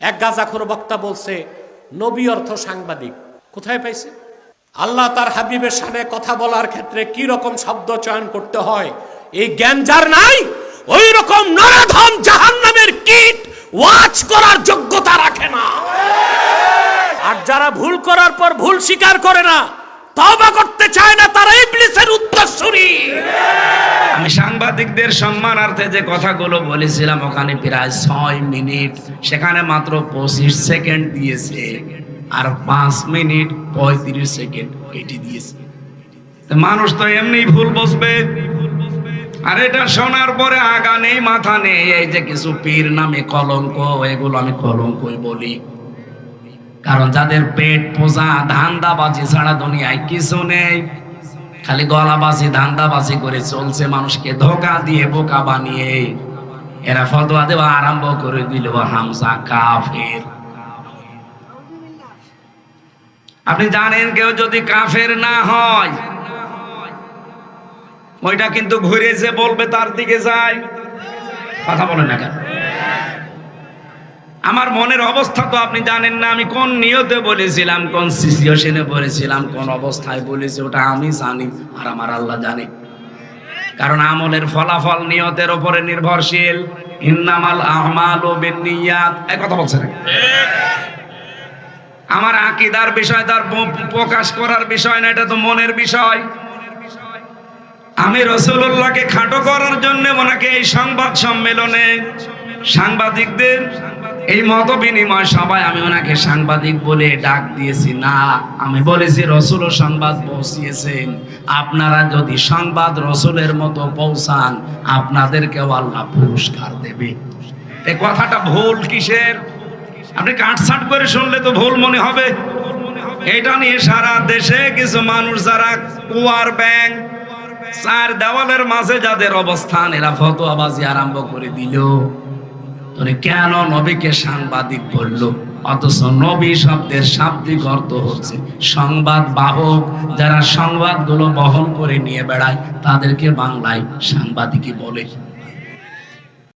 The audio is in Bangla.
এক গাজাখোর বক্তা বলছে, নবী অর্থ সাংবাদিক, কোথায় পাইছে? আল্লাহ তার হাবিবের সামনে কথা বলার ক্ষেত্রে কি রকম শব্দ চয়ন করতে হয়, এই জ্ঞান যার নাই, ওই রকম নরাধম জাহান্নামের কীট ওয়াচ করার যোগ্যতা রাখে না। আর যারা ভুল করার পর ভুল স্বীকার করে না তবা করতে চায় না, তারা ইবলিসের আমি সাংবাদিকদের সম্মানার্থে যে কথাগুলো বলেছিলাম, ওখানে প্রায় ছয় মিনিট, সেখানে মাত্র পঁচিশ সেকেন্ড দিয়েছে আর পাঁচ মিনিট পঁয়ত্রিশ সেকেন্ড এটি দিয়েছে। মানুষ তো এমনি ভুল বসবে আর এটা শোনার পরে আগা নেই, মাথা নেই, এই যে কিছু পীর নামে কলঙ্ক, এগুলো আমি কলঙ্কই বলি। কারণ যাদের পেট পোজা, ধান্দাবাজি ছাড়া দুনিয়ায় কিছু নেই। খালি গলা গলাবাজি, ধান্দাবাজি করে চলছে মানুষকে ধোকা দিয়ে, বোকা বানিয়ে। এরা ফতোয়া দেওয়া আরম্ভ করে দিল হামসা কাফের। আপনি জানেন কেউ যদি কাফের না হয়, ওইটা কিন্তু ঘুরে যে বলবে তার দিকে যায়। কথা বলেন না কেন? আমার মনের অবস্থা তো আপনি জানেন না, আমি কোন নিয়তে বলেছিলাম, কোন সিচুয়েশনে বলেছিলাম, কোন অবস্থায় বলেছি, ওটা আমি জানি আর আমার আল্লাহ জানে। কারণ আমলের ফলাফল নিয়তের উপরে নির্ভরশীল। ইন্নামাল আহমাল ও বিন্নিয়াত। এই কথা বলছে না আমার আকিদার বিষয় তার প্রকাশ করার বিষয় না, এটা তো মনের বিষয়। আমি রসুল্লাহকে খাটো করার জন্য ওনাকে এই সংবাদ সম্মেলনে সাংবাদিকদের এই মত বিনিময় সবাই আমি ওনাকে সাংবাদিক বলে ডাক দিয়েছি। না, আমি বলেছি, রসুল সংবাদ পৌঁছিয়েছেন। আপনারা যদি সংবাদ রসুলের মতো পৌঁছান, আপনাদেরকেও আল্লাহ পুরস্কার দেবে। এই কথাটা ভুল কিসের? আপনি কাটছাট করে শুনলে তো ভুল মনে হবে। এটা নিয়ে সারা দেশে কিছু মানুষ যারা কুয়ার ব্যাংক চার দেওয়ালের মাঝে যাদের অবস্থান, এরা ফতোয়াবাজি আরম্ভ করে দিল। কেন নবীকে সাংবাদিক বলল? অথচ নবী শব্দের শাব্দিক অর্থ হচ্ছে সংবাদ বাহক। যারা সংবাদগুলো বহন করে নিয়ে বেড়ায়, তাদেরকে বাংলায় সাংবাদিকই বলে।